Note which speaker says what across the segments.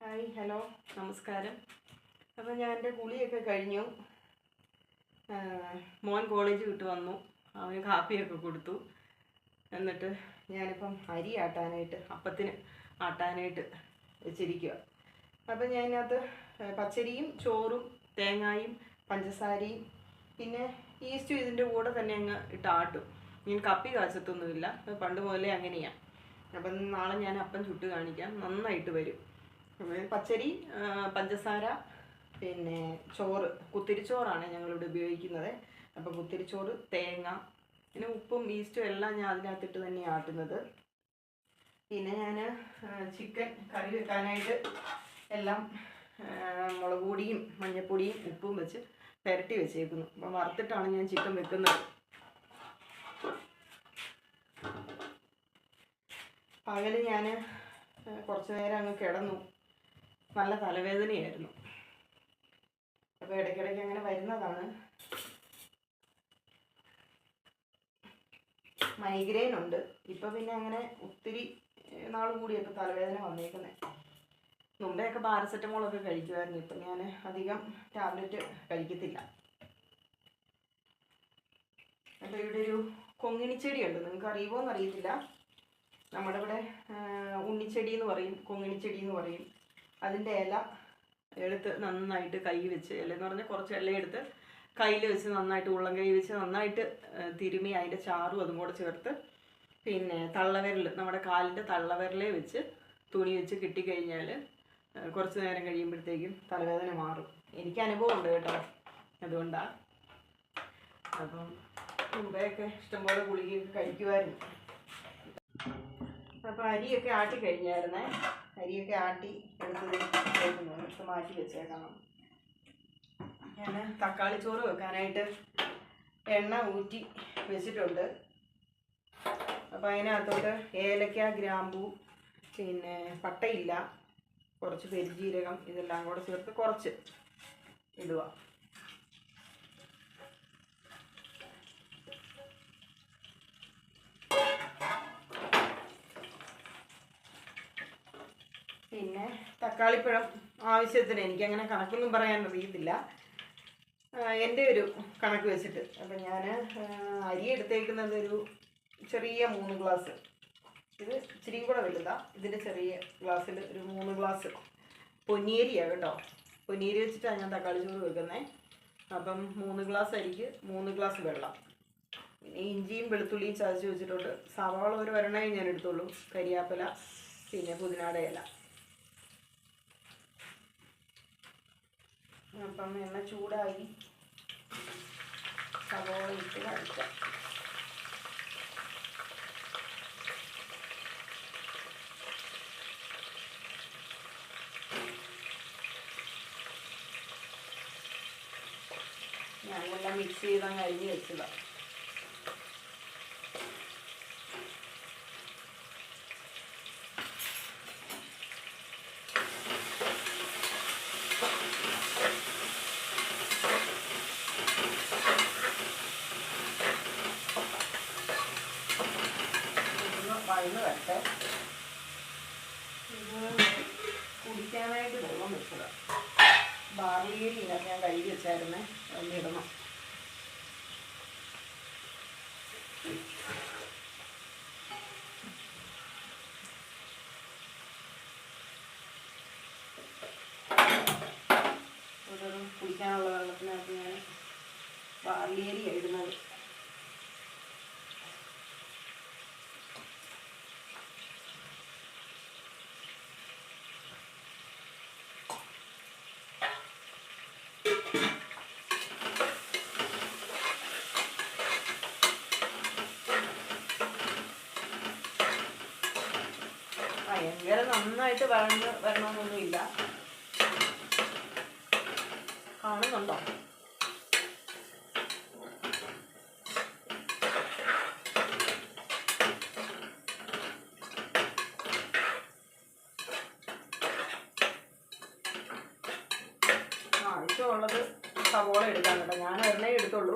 Speaker 1: Hi hello നമസ്കാരം. അപ്പോൾ ഞാൻ എന്റെ കുളിയൊക്കെ കഴിഞ്ഞു. മോൻ കോളേജ് വിട്ട് വന്നു. അവന് കാപ്പിയൊക്കെ കൊടുത്തു. എന്നിട്ട് ഞാനിപ്പം അരി ആട്ടാനായിട്ട് അപ്പത്തിന് ആട്ടാനായിട്ട് വെച്ചിരിക്കുക അപ്പം ഞാനത് പച്ചരിയും ചോറും തേങ്ങായും പഞ്ചസാരയും പിന്നെ ഈസ്റ്റും ഇതിന്റെ കൂടെ തന്നെ അങ്ങ് ഇട്ട് ആട്ടും. ഞാൻ കപ്പി കാച്ചത്തൊന്നുമില്ല. പണ്ട് മുതലേ അങ്ങനെയാണ് അപ്പം നാളെ ഞാൻ അപ്പം ചുട്ട് കാണിക്കാം. നന്നായിട്ട് വരും. പച്ചരി പഞ്ചസാര പിന്നെ ചോറ് കുത്തിരിച്ചോറാണ് ഞങ്ങളിവിടെ ഉപയോഗിക്കുന്നത്. അപ്പോൾ കുത്തിരിച്ചോറ് തേങ്ങ പിന്നെ ഉപ്പും ഈസ്റ്റും എല്ലാം ഞാൻ അതിനകത്തിട്ട് തന്നെ ആട്ടുന്നത്. പിന്നെ ഞാൻ ചിക്കൻ കറി വെക്കാനായിട്ട് എല്ലാം മുളക് പൊടിയും മഞ്ഞൾപ്പൊടിയും ഉപ്പും വെച്ച് പുരട്ടി വെച്ചേക്കുന്നു. അപ്പം വറുത്തിട്ടാണ് ഞാൻ ചിക്കൻ വെക്കുന്നത്. പകൽ ഞാൻ കുറച്ച് നേരം അങ്ങ് കിടന്നു. നല്ല തലവേദനയായിരുന്നു. അപ്പോൾ ഇടയ്ക്കിടയ്ക്ക് അങ്ങനെ വരുന്നതാണ്. മൈഗ്രെയിൻ ഉണ്ട്. ഇപ്പം പിന്നെ അങ്ങനെ ഒത്തിരി നാൾ കൂടിയപ്പോൾ തലവേദന വന്നേക്കുന്നത് മുമ്പെയൊക്കെ പാരസെറ്റമോളൊക്കെ കഴിക്കുമായിരുന്നു ഇപ്പം ഞാൻ അധികം ടാബ്ലറ്റ് കഴിക്കത്തില്ല. അപ്പോൾ ഇവിടെ ഒരു കൊങ്ങിണിച്ചെടിയുണ്ട് നിങ്ങൾക്ക് അറിയുമോ എന്നറിയത്തില്ല നമ്മുടെ ഇവിടെ ഉണ്ണിച്ചെടി എന്ന് പറയും കൊങ്ങിണിച്ചെടി എന്ന് പറയും. അതിന്റെ ഇല എടുത്ത് നന്നായിട്ട് കൈ വെച്ച് ഇല എന്ന് പറഞ്ഞാൽ കുറച്ച് ഇല എടുത്ത് കയ്യിൽ വെച്ച് നന്നായിട്ട് ഉള്ളം കൈ വെച്ച് നന്നായിട്ട് തിരുമി അതിന്റെ ചാറും അതും കൂടെ ചേർത്ത് പിന്നെ തള്ളവിരൽ നമ്മുടെ കാലിന്റെ തള്ളവിരലേ വെച്ച് തുണി വെച്ച് കിട്ടിക്കഴിഞ്ഞാൽ കുറച്ച് നേരം കഴിയുമ്പോഴത്തേക്കും തലവേദന മാറും. എനിക്ക് അനുഭവം ഉണ്ട് കേട്ടോ അതുകൊണ്ടാണ് അപ്പം മുമ്പെയൊക്കെ ഇഷ്ടംപോലെ ഗുളികയൊക്കെ കഴിക്കുമായിരുന്നു അപ്പോൾ അരിയൊക്കെ ആട്ടി കഴിഞ്ഞായിരുന്നേ. അരിയൊക്കെ ആട്ടി എടുത്ത് മാറ്റി വെച്ചേക്കണം. ഞാൻ തക്കാളി ചോറ് വെക്കാനായിട്ട് എണ്ണ ഊറ്റി വെച്ചിട്ടുണ്ട്. അപ്പോൾ അതിനകത്തോട്ട് ഏലക്ക ഗ്രാമ്പൂ പിന്നെ പട്ടയില്ല കുറച്ച് പെരുജീരകം ഇതെല്ലാം കൂടെ ചേർത്ത് കുറച്ച് ഇടുക. പിന്നെ തക്കാളിപ്പഴം ആവശ്യത്തിന് എനിക്കങ്ങനെ കണക്കൊന്നും പറയാൻ അറിയത്തില്ല. എന്റെ ഒരു കണക്ക് വെച്ചിട്ട്. അപ്പം ഞാൻ അരി എടുത്തേക്കുന്നത് ഒരു ചെറിയ മൂന്ന് ഗ്ലാസ്. ഇത് ഇച്ചിരിയും കൂടെ വലുതാണ് ഇതിന്റെ ചെറിയ ഗ്ലാസ്സിൽ ഒരു മൂന്ന് ഗ്ലാസ് പൊന്നിയരിയാണ് കേട്ടോ. പൊന്നിയരി വെച്ചിട്ടാണ് ഞാൻ തക്കാളി ചോറ് വെക്കുന്നത് അപ്പം മൂന്ന് ഗ്ലാസ് അരിക്ക് മൂന്ന് ഗ്ലാസ് വെള്ളം. പിന്നെ ഇഞ്ചിയും വെളുത്തുള്ളിയും ചതച്ച് വെച്ചിട്ടുണ്ട്. സവാള ഒരു വരണേ ഞാൻ എടുത്തുള്ളൂ. കരിയാപ്പില പിന്നെ പുതിനാടെ അപ്പം എണ്ണ ചൂടായി. സവോള ഇട്ട് വരയ്ക്കാം ഞാനെല്ലാം മിക്സ് ചെയ്താൽ അരിഞ്ഞ് വെച്ചതാണ് ഇതൊന്ന് വഴന്ന് വരട്ടെ ഇത് കുടിക്കാനായിട്ട് വെള്ളം വെച്ചതാണ് ബാർലിയേരി ഇതിനകത്ത് ഞാൻ കഴുകി വെച്ചായിരുന്നേ അതിലിടണം ഒരു കുടിക്കാനുള്ള വെള്ളത്തിനകത്ത് ഞാൻ ബാർലിയേരി ഇടുന്നത്. ഭയങ്കര നന്നായിട്ട് വരണം വരണമെന്നൊന്നുമില്ല കാണുന്നുണ്ടോ ആവശ്യമുള്ളത് സവോള എടുക്കാൻ കേട്ടോ. ഞാൻ ഒരെണ്ണേ എടുത്തുള്ളൂ.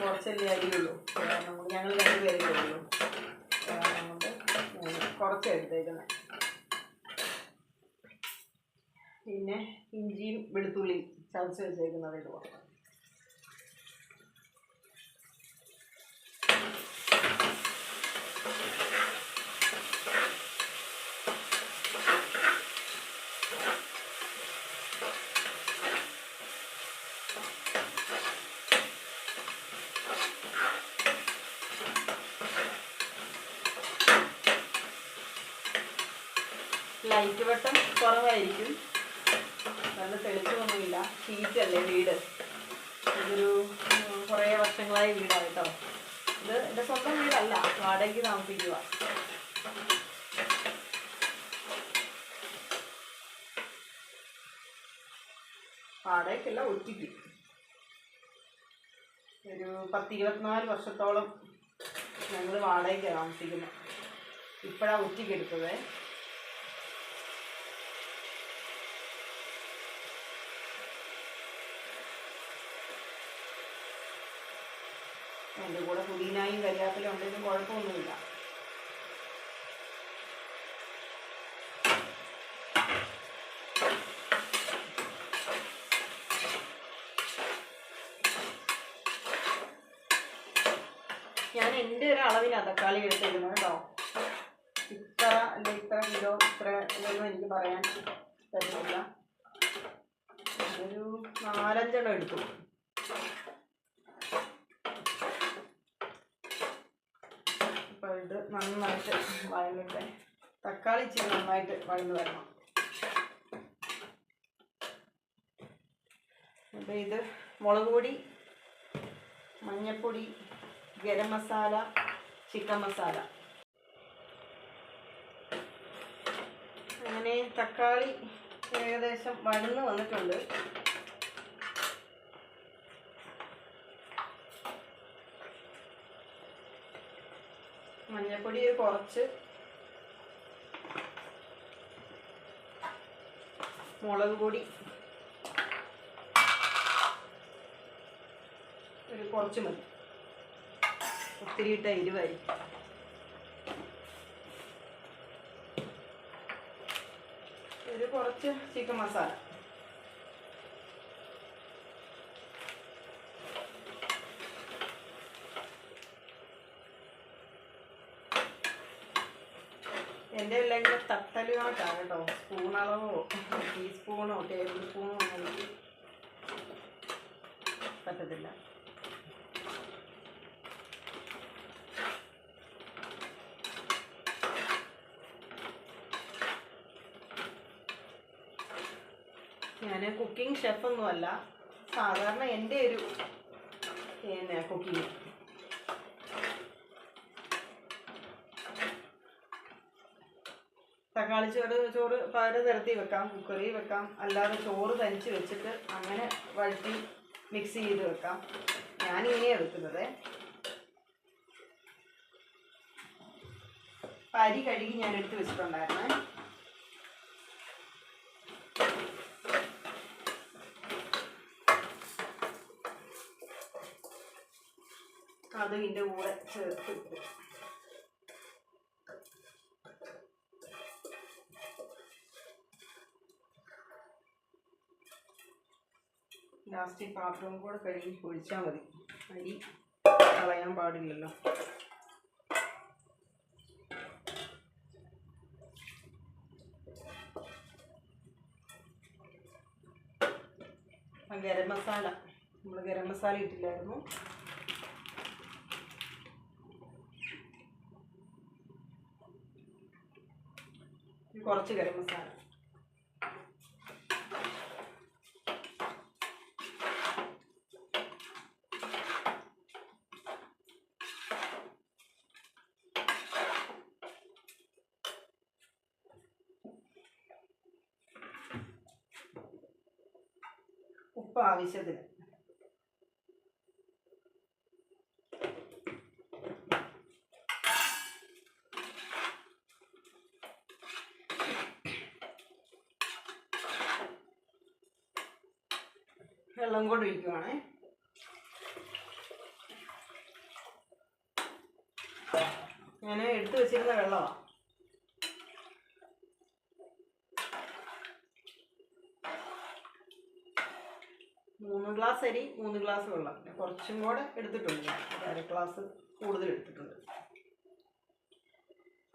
Speaker 1: കുറച്ചല്ലേ അരിയുള്ളൂ ഞങ്ങൾ രണ്ട് ഉള്ളൂ. അതുകൊണ്ട് കുറച്ച് എടുത്തേക്കുന്നത് പിന്നെ ഇഞ്ചിയും വെളുത്തുള്ളിയും ചതച്ച് വെച്ചേക്കുന്നത് ഇടുക ലൈറ്റ് വട്ടം കുറവായിരിക്കും. നല്ല തെളിച്ചമൊന്നുമില്ല. ഷീറ്റല്ലേ വീട്? ഇതൊരു കുറേ വർഷങ്ങളായി വീടാണ് കേട്ടോ ഇത് എന്റെ സ്വന്തം വീടല്ല. വാടകയ്ക്ക് താമസിക്കുക വാടകയ്ക്കല്ല ഒറ്റയ്ക്ക്. ഒരു പത്ത് ഇരുപത്തിനാല് വർഷത്തോളം ഞങ്ങൾ വാടകയ്ക്ക് താമസിക്കുന്നത് ഇപ്പോഴാണ് ഒറ്റയ്ക്ക് എടുത്തത്. എന്റെ കൂടെ പുതിനായും കരിയാപ്പിലും ഉണ്ടെങ്കിലും കുഴപ്പമൊന്നുമില്ല. ഞാൻ എന്റെ ഒരു അളവിലാണ് തക്കാളി എടുത്തിരുന്നത് കേട്ടോ. ഇത്ര അല്ല ഇത്ര കിലോ ഇത്ര എന്നൊന്നും എനിക്ക് പറയാൻ പറ്റില്ല ഒരു നാലഞ്ചെണ്ണം എടുത്തു അപ്പോൾ ഇത് നന്നായിട്ട് വഴങ്ങട്ടെ തക്കാളി ഇച്ചിരി നന്നായിട്ട് വഴന്ന് വരണം. അപ്പോൾ ഇത് മുളക് പൊടി മഞ്ഞൾപ്പൊടി ഗരം മസാല ചിക്കൻ മസാല. അങ്ങനെ തക്കാളി ഏകദേശം വഴന്ന് വന്നിട്ടുണ്ട്. മഞ്ഞൾപ്പൊടി കുറച്ച് മുളക് പൊടി ഒരു കുറച്ച് മതി. ഒത്തിരി ഇട്ട ഇരുവായി ഒരു കുറച്ച് ചിക്കൻ മസാല എന്റെ എല്ലാം കൂടെ കണക്കാണ് കേട്ടോ. സ്പൂണളവോ ടീസ്പൂണോ ടേബിൾ സ്പൂണോ ഒന്നും പറ്റത്തില്ല. ഞാൻ കുക്കിംഗ് ഷെഫൊന്നുമല്ല സാധാരണ എന്റെ ഒരു പിന്നെ കുക്കിംഗ് തക്കാളി ചോറ് ചോറ് പല നിരത്തി വെക്കാം കുക്കറി വെക്കാം. അല്ലാതെ ചോറ് തനിച്ച് വെച്ചിട്ട് അങ്ങനെ വഴറ്റി മിക്സ് ചെയ്ത് വെക്കാം. ഞാനിങ്ങനെയാണ് വെക്കുന്നത് അപ്പം അരി കഴുകി ഞാൻ എടുത്ത് വെച്ചിട്ടുണ്ടായിരുന്നേ. അത് ഇതിന്റെ കൂടെ ചേർത്ത് ലാസ്റ്റ് പാത്രവും കൂടെ കഴുകി ഒഴിച്ചാൽ മതി. അരി കളയാൻ പാടില്ലല്ലോ. ഗരം മസാല നമ്മൾ ഗരം മസാല ഇട്ടില്ലായിരുന്നു. കുറച്ച് ഗരം മസാല. ഉപ്പ് ആവശ്യത്തിന്. വെള്ളം കൂടെ ഒഴിക്കുവാണേ ഞാൻ എടുത്തു വെച്ചിരുന്ന വെള്ളമാണ് മൂന്ന് ഗ്ലാസ് അരി മൂന്ന് ഗ്ലാസ് വെള്ളം. പിന്നെ കുറച്ചും കൂടെ എടുത്തിട്ടുണ്ട്. അര ഗ്ലാസ് കൂടുതൽ എടുത്തിട്ടുണ്ട്.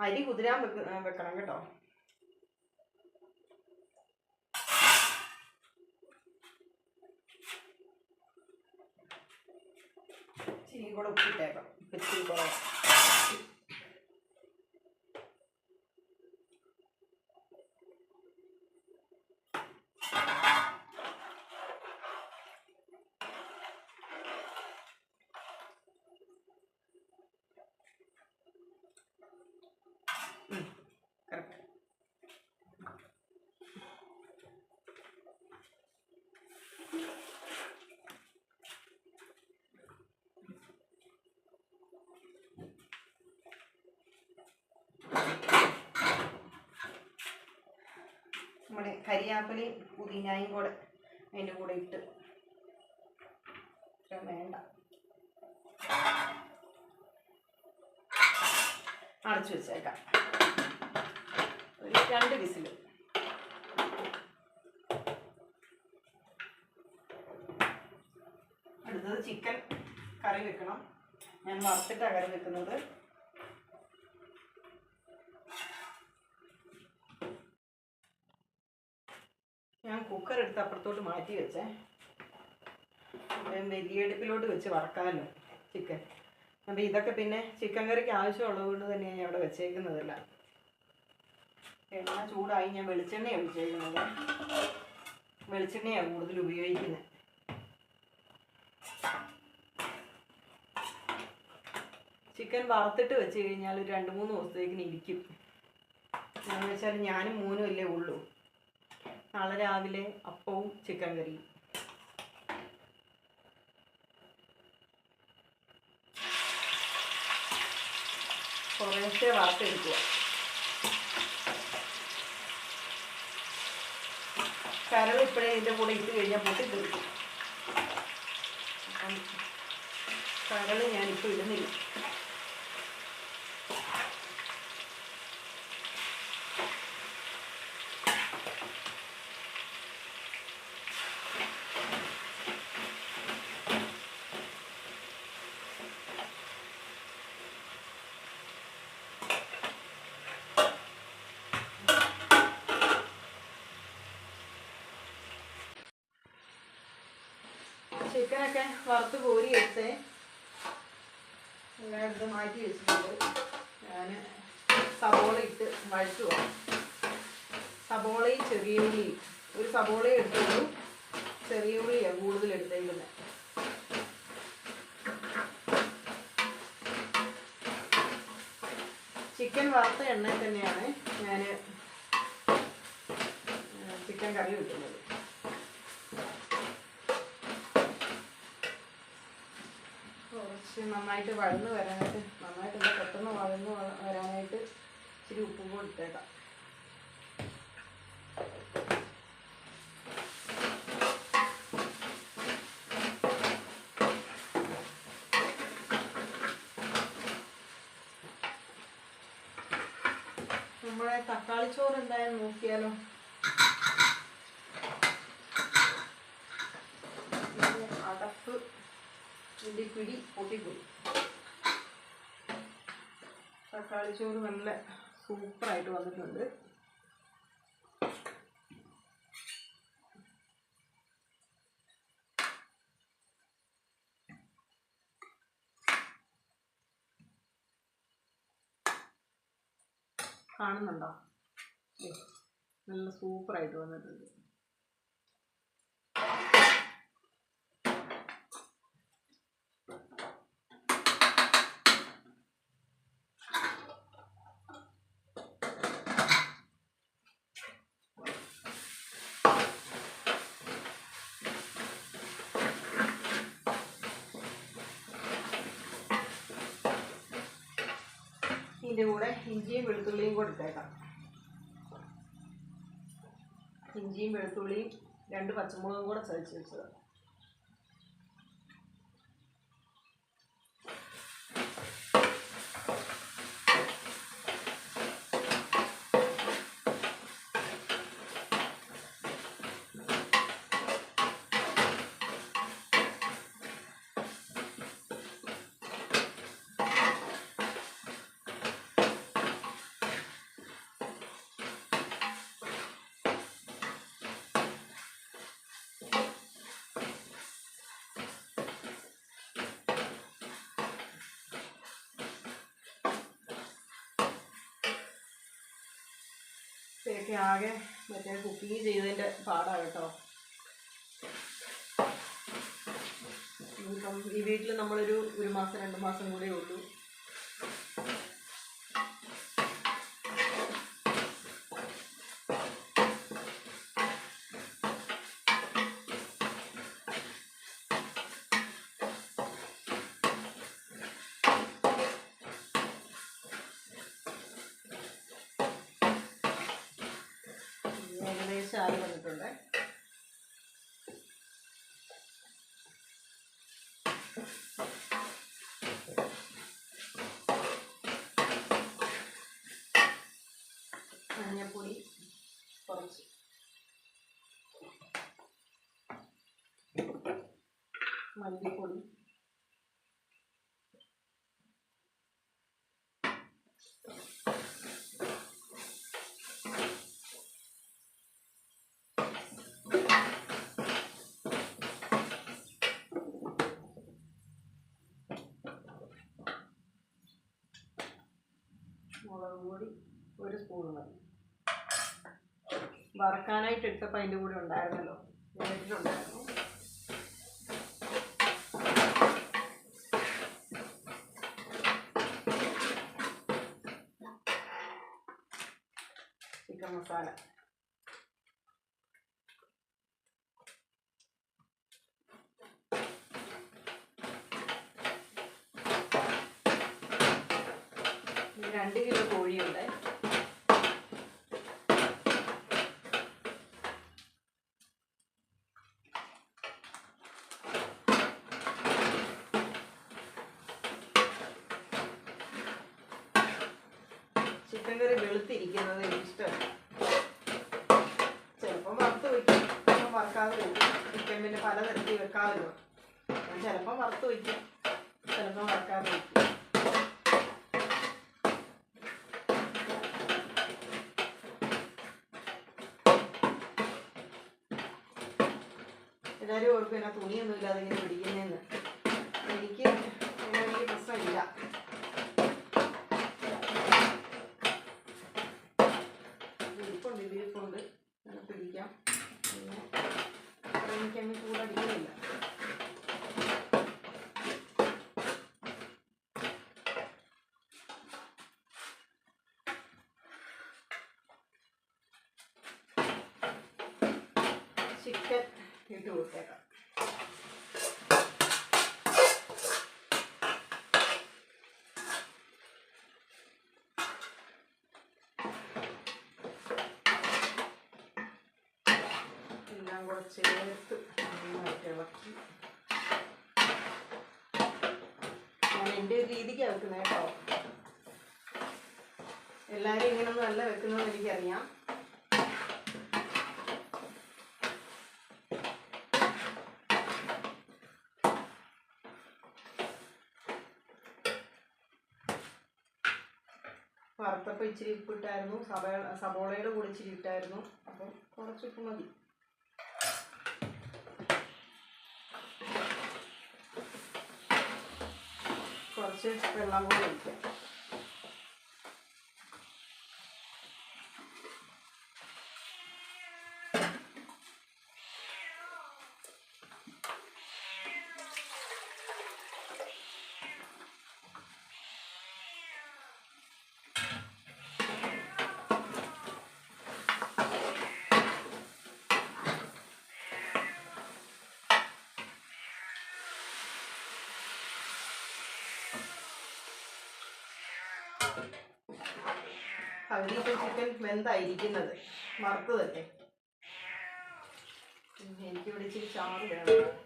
Speaker 1: അരി കുതിരാൻ വെക്ക വെക്കണം കേട്ടോ. ഇച്ചിരി കൂടെ ഉപ്പിട്ടേക്കാം. ഉപ്പ് ഇച്ചിരി കരിയാപ്പലയും പുതിനായും കൂടെ അതിന്റെ കൂടെ ഇട്ട്. വേണ്ട. അടച്ചു വെച്ചേക്കാം. ഒരു രണ്ട് വിസിൽ അടുത്തത് ചിക്കൻ കറി വെക്കണം. ഞാൻ വറുത്തിട്ടാണ് കറി വെക്കുന്നത് ഞാൻ കുക്കർ എടുത്ത് അപ്പുറത്തോട്ട് മാറ്റി വെച്ചേ. ഞാൻ വലിയ അടുപ്പിലോട്ട് വെച്ച് വറക്കാമല്ലോ ചിക്കൻ. അപ്പോൾ ഇതൊക്കെ പിന്നെ ചിക്കൻ കറിക്ക് ആവശ്യമുള്ളത് കൊണ്ട് തന്നെയാണ് ഞാൻ ഇവിടെ വെച്ചേക്കുന്നതല്ല. എണ്ണ ചൂടായി ഞാൻ വെളിച്ചെണ്ണയാണ് ഒഴിച്ചേക്കുന്നത് വെളിച്ചെണ്ണയാണ് കൂടുതൽ ഉപയോഗിക്കുന്നത്. ചിക്കൻ വറുത്തിട്ട് വെച്ച് കഴിഞ്ഞാൽ രണ്ട് മൂന്ന് ദിവസത്തേക്കിന് ഇരിക്കും. എന്ന് വെച്ചാൽ ഞാനും മൂന്നും അല്ലേ ഉള്ളൂ. നാളെ രാവിലെ അപ്പവും ചിക്കൻ കറിയും. കുറേശ്ശെ വറുത്തെടുക്കുക കരൾ ഇപ്പോഴേ ഇതിന്റെ കൂടെ ഇട്ട് കഴിഞ്ഞാൽ പൊട്ടിത്തെറിക്കും അപ്പം കരൾ ഞാനിപ്പോൾ ഇടുന്നില്ല. ചിക്കനൊക്കെ വറുത്ത് കോരി എടുത്ത് മാറ്റി വെച്ചിട്ടുണ്ട്. ഞാൻ സബോള ഇട്ട് വഴറ്റുക സബോളയും ചെറിയ ഉള്ളിയും ഒരു സബോളയും എടുത്തുള്ളൂ. ചെറിയ ഉള്ളിയാണ് കൂടുതൽ എടുത്തേക്കുന്നത്. ചിക്കൻ വറുത്ത എണ്ണയിൽ തന്നെയാണ് ഞാൻ ചിക്കൻ കറി വെക്കുന്നത്. കുറച്ച് നന്നായിട്ട് വഴന്ന് വരാനായിട്ട് നന്നായിട്ട് ഇത് പെട്ടെന്ന് വഴന്ന് വരാനായിട്ട് ഇച്ചിരി ഉപ്പും കൂടി ഇട്ടേക്കാം. നമ്മുടെ തക്കാളി ചോറ് എന്തായാലും നോക്കിയാലോ അടപ്പ് ഇതിന്റെ പിടി പൊട്ടിപ്പോയി തക്കാളി ചോറ് നല്ല സൂപ്പറായിട്ട് വന്നിട്ടുണ്ട്. കാണുന്നുണ്ടോ? നല്ല സൂപ്പറായിട്ട് വന്നിട്ടുണ്ട്. ഇതിന്റെ കൂടെ ഇഞ്ചിയും വെളുത്തുള്ളിയും കൂടെ ഇട്ടേക്കാം. ഇഞ്ചിയും വെളുത്തുള്ളിയും രണ്ട് പച്ചമുളകും കൂടെ ചതച്ച് വെച്ചത് ഇടയ്ക്കൊക്കെ ആകെ മറ്റേ കുക്കിംഗ് ചെയ്തതിന്റെ പാടാണ് കേട്ടോ. ഇപ്പം ഈ വീട്ടിൽ നമ്മളൊരു ഒരു മാസം രണ്ട് മാസം കൂടെ ഉള്ളൂ. ആയി വന്നിട്ടുണ്ട്. മഞ്ഞപ്പൊടി കുറച്ച്. മല്ലിപ്പൊടി. പൊടി ഒരു സ്പൂൺ മതി. വറക്കാനായിട്ട് എടുത്തപ്പോൾ അതിന്റെ കൂടെ ഉണ്ടായിരുന്നല്ലോ. ഞാൻ ഇട്ടിട്ടുണ്ടായിരുന്നു ചിക്കൻ മസാല ഇത് രണ്ട് കിലോ കോഴിയുണ്ട് ചിക്കൻ കറി വെളുത്തിരിക്കുന്നത് എനിക്ക് ഇഷ്ടമല്ല ചിലപ്പം വറുത്ത് വയ്ക്കും ചിലപ്പം വറുക്കാതെ വയ്ക്കും ചിക്കൻ പിന്നെ പലതരത്തിൽ വെക്കാമല്ലോ ഞാൻ ചിലപ്പം വറുത്ത് വയ്ക്കും. ചിക്കൻ ഇട്ട് കൊടുത്തേക്കാം എല്ലാം ഇളക്കി ഞാൻ ഒരു രീതിക്കാണ് വെക്കുന്നത് കേട്ടോ. ഇങ്ങനൊന്നും അല്ല വെക്കുന്നതെന്ന് എനിക്കറിയാം. വറുത്തപ്പോൾ ഇച്ചിരി ഉപ്പിട്ടായിരുന്നു. സബോള സബോളയുടെ കൂടെ ഇച്ചിരി ഇട്ടായിരുന്നു. അപ്പം കുറച്ച് ഉപ്പ് മതി. കുറച്ച് വെള്ളം കൂടെ ഒഴിക്കാം. പകുതി ഇപ്പം ചിക്കൻ വെന്തായിരിക്കുന്നത് വറുത്തതല്ലേ എനിക്കിവിടെ ഇച്ചിരി ചാറ് വേണം.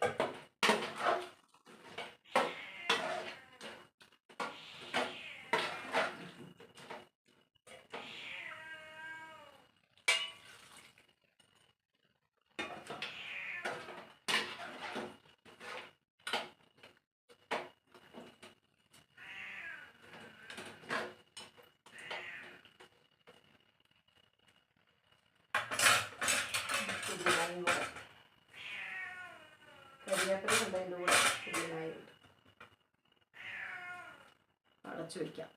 Speaker 1: കുറച്ച് ഒഴിക്കാം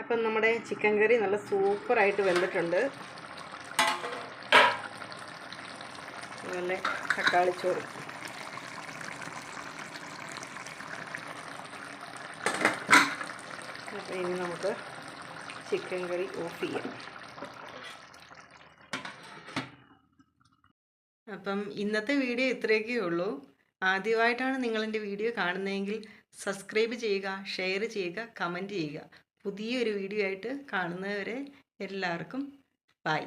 Speaker 1: അപ്പം നമ്മുടെ ചിക്കൻ കറി നല്ല സൂപ്പറായിട്ട് വെന്തിട്ടുണ്ട്. നല്ല തക്കാളിച്ചോറ് ഇനി നമുക്ക് ചിക്കൻ കറി ഓഫ് ചെയ്യാം. അപ്പം ഇന്നത്തെ വീഡിയോ ഇത്രയൊക്കെ ഉള്ളൂ. ആദ്യമായിട്ടാണ് നിങ്ങളെന്റെ വീഡിയോ കാണുന്നതെങ്കിൽ സബ്സ്ക്രൈബ് ചെയ്യുക ഷെയർ ചെയ്യുക കമന്റ് ചെയ്യുക. പുതിയൊരു വീഡിയോ ആയിട്ട് കാണുന്നവരെ എല്ലാവർക്കും ബൈ